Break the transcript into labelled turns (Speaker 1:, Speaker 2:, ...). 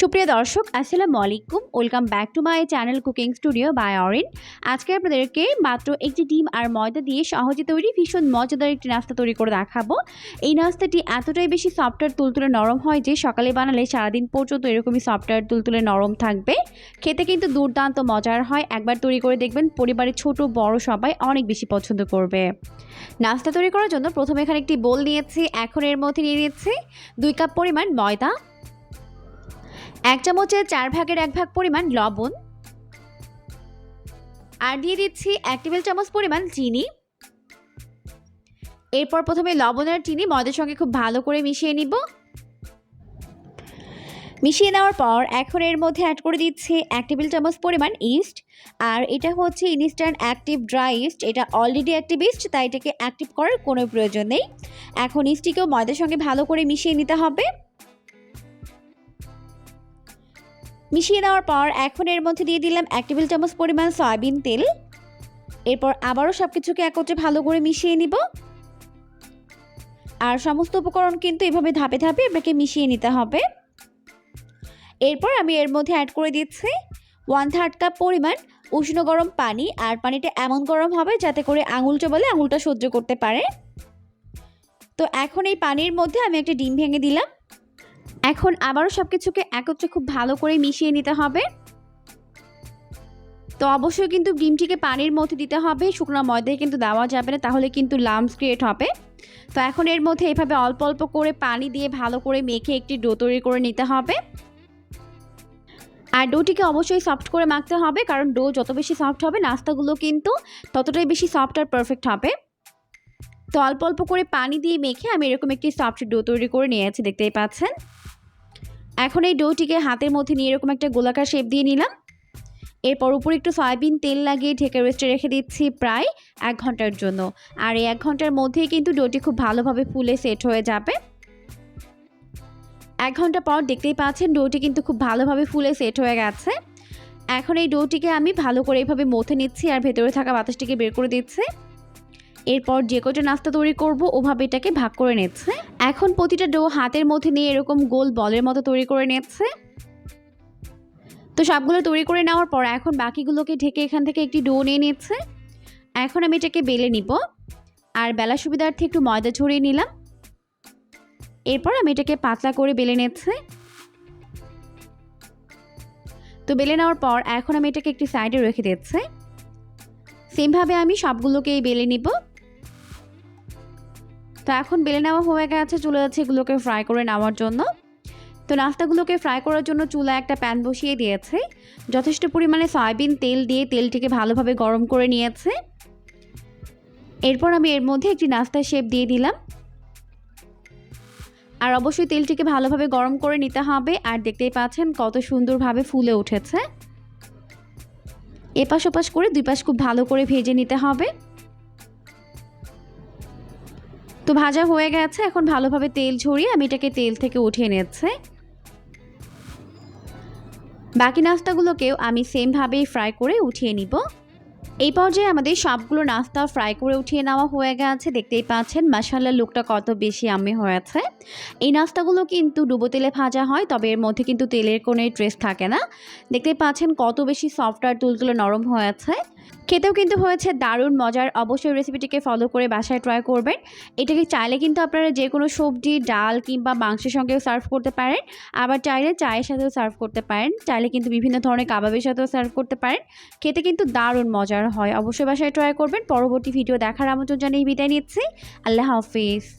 Speaker 1: সুপ্রিয় দর্শক, আসসালামু আলাইকুম। Welcome back to my channel cooking studio by Orin আজকে আপনাদেরকে মাত্র একটি ডিম আর ময়দা দিয়ে সহজে তৈরি, ভীষণ মজাদার একটি নাস্তা তৈরি করে দেখাবো। এই নাস্তাটি এতটাই বেশি সফটওয়্যার তুলতুলে নরম হয় যে সকালে বানালে সারাদিন পর্যন্ত এরকমই সফটওয়্যার তুলতুলে নরম থাকবে। খেতে কিন্তু দুর্দান্ত মজার হয়। একবার তৈরি করে দেখবেন পরিবারের ছোট, বড় সবাই অনেক বেশি পছন্দ করবে। নাস্তা তৈরি করার জন্য প্রথমে এখানে একটি বোল নিয়েছি, এখন এর মধ্যে নিয়ে নিচ্ছি দুই কাপ পরিমাণ ময়দা এক চামচের চার ভাগের এক ভাগ পরিমাণ লবণ। আর দিয়ে দিচ্ছি এক টেবিল চামচ পরিমাণ চিনি। এরপর প্রথমে লবণ আর চিনি ময়দার সঙ্গে খুব ভালো করে মিশিয়ে নিব। মিশিয়ে নেওয়ার পর এখন এর মধ্যে অ্যাড করে দিচ্ছি এক টেবিল চামচ পরিমাণ ইস্ট আর এটা হচ্ছে ইনস্ট্যান্ট অ্যাক্টিভ ড্রাই ইস্ট এটা অলরেডি অ্যাক্টিভ ইস্ট তাই এটাকে অ্যাক্টিভ করার কোনো প্রয়োজন নেই। এখন ইস্টটিকেও ময়দার সঙ্গে ভালো করে মিশিয়ে নিতে হবে। মিশিয়ে দেওয়ার পর এখন এর মধ্যে দিয়ে দিলাম এক টেবিল চামচ পরিমাণ সয়াবিন তেল। এরপর আবারও সব কিছুকে একত্রে ভালো করে মিশিয়ে নিব। আর সমস্ত উপকরণ কিন্তু এভাবে ধাপে ধাপে আপনাকে মিশিয়ে নিতে হবে। এরপর আমি এর মধ্যে অ্যাড করে দিচ্ছি ওয়ান থার্ড কাপ পরিমাণ উষ্ণ গরম পানি, আর পানিটা এমন গরম হবে যাতে করে আঙুল চবালে আঙুলটা সহ্য করতে পারে। তো এখন এই পানির মধ্যে আমি একটা ডিম ভেঙে দিলাম। এখন আবারও সব কিছুকে একত্রে খুব ভালো করে মিশিয়ে নিতে হবে। তো অবশ্যই কিন্তু ডিমটিকে পানির মধ্যে দিতে হবে, শুকনো ময়দায় কিন্তু দেওয়া যাবে না, তাহলে কিন্তু লামস ক্রিয়েট হবে। তো এখন এর মধ্যে এভাবে অল্প অল্প করে পানি দিয়ে ভালো করে মেখে একটি ডো তৈরি করে নিতে হবে। আর ডোটিকে অবশ্যই সফট করে মাখতে হবে, কারণ ডো যত বেশি সফট হবে, নাস্তাগুলো কিন্তু ততটাই বেশি সফট আর পারফেক্ট হবে। তো অল্প অল্প করে পানি দিয়ে মেখে আমি এরকম একটি সফট ডো তৈরি করে নিয়েছি, দেখতেই পাচ্ছেন। এখন এই ডোটিকে হাতের মধ্যে নিয়ে এরকম একটা গোলাকার শেপ দিয়ে নিলাম। এরপর উপরে একটু সয়াবিন তেল লাগিয়ে ঢেকে রেস্টে রেখে দিচ্ছি প্রায় এক ঘণ্টার জন্য। আর এই এক ঘণ্টার মধ্যেই কিন্তু ডোটি খুব ভালোভাবে ফুলে সেট হয়ে যাবে। এক ঘণ্টা পর দেখতেই পাচ্ছেন ডোটি কিন্তু খুব ভালোভাবে ফুলে সেট হয়ে গেছে। এখন এই ডোটিকে আমি ভালো করে এইভাবে মথে নিচ্ছি আর ভেতরে থাকা বাতাসটিকে বের করে দিচ্ছি। এরপর যে কটা নাস্তা তৈরি করব, ওভাবে এটাকে ভাগ করে নিচ্ছে। এখন প্রতিটা ডো হাতের মধ্যে নিয়ে এরকম গোল বলের মতো তৈরি করে নিচ্ছে। তো সবগুলো তৈরি করে নেওয়ার পর এখন বাকিগুলোকে ঢেকে এখান থেকে একটি ডো নিয়ে নিচ্ছে। এখন আমি এটাকে বেলে নিব। আর বেলা সুবিধার্থে একটু ময়দা ছড়িয়ে নিলাম। এরপর আমি এটাকে পাতলা করে বেলে নিচ্ছে। তো বেলে নেওয়ার পর এখন আমি এটাকে একটি সাইডে রেখে দিচ্ছে। সেমভাবে আমি সবগুলোকেই বেলে নিব। তো এখন বেলে নেওয়া হয়ে গেছে, চলে যাচ্ছে এগুলোকে ফ্রাই করে নেওয়ার জন্য। তো নাস্তাগুলোকে ফ্রাই করার জন্য চুলা একটা প্যান বসিয়ে দিয়েছে। যথেষ্ট পরিমাণে সয়াবিন তেল দিয়ে তেলটিকে ভালোভাবে গরম করে নিয়েছে। এরপর আমি এর মধ্যে একটি নাস্তার শেপ দিয়ে দিলাম। আর অবশ্যই তেলটিকে ভালোভাবে গরম করে নিতে হবে। আর দেখতেই পাচ্ছেন কত সুন্দরভাবে ফুলে উঠেছে। এপাশ ওপাশ করে দুই পাশ খুব ভালো করে ভেজে নিতে হবে। তো ভাজা হয়ে গেছে, এখন ভালোভাবে তেল ঝরিয়ে আমি এটাকে তেল থেকে উঠিয়ে নিচ্ছে। বাকি নাস্তাগুলোকেও আমি সেমভাবেই ফ্রাই করে উঠিয়ে নিব। এই পর্যায়ে আমাদের সবগুলো নাস্তা ফ্রাই করে উঠিয়ে নেওয়া হয়ে গেছে, দেখতেই পাচ্ছেন মশালার লুকটা কত বেশি আমি হয়েছে। এই নাস্তাগুলো কিন্তু ডুবো তেলে ভাজা হয়, তবে এর মধ্যে কিন্তু তেলের কোনো ট্রেস থাকে না। দেখতেই পাচ্ছেন, কত বেশি সফট আর তুলতুলে নরম হয়েছে। খেতেও কিন্তু হয়েছে দারুণ মজার। অবশ্যই রেসিপিটিকে ফলো করে বাসায় ট্রাই করবেন। এটাকে চাইলে কিন্তু আপনারা যে কোনো সবজি, ডাল কিংবা মাংসের সঙ্গেও সার্ভ করতে পারেন। আবার চাইলে চায়ের সাথেও সার্ভ করতে পারেন। চাইলে কিন্তু বিভিন্ন ধরনের কাবাবের সাথেও সার্ভ করতে পারেন। খেতে কিন্তু দারুণ মজার হয়। অবশ্যই বাসায় ট্রাই করবেন। পরবর্তী ভিডিও দেখার আমন্ত্রণ জানিয়ে বিদায় নিচ্ছি। আল্লাহ হাফিজ।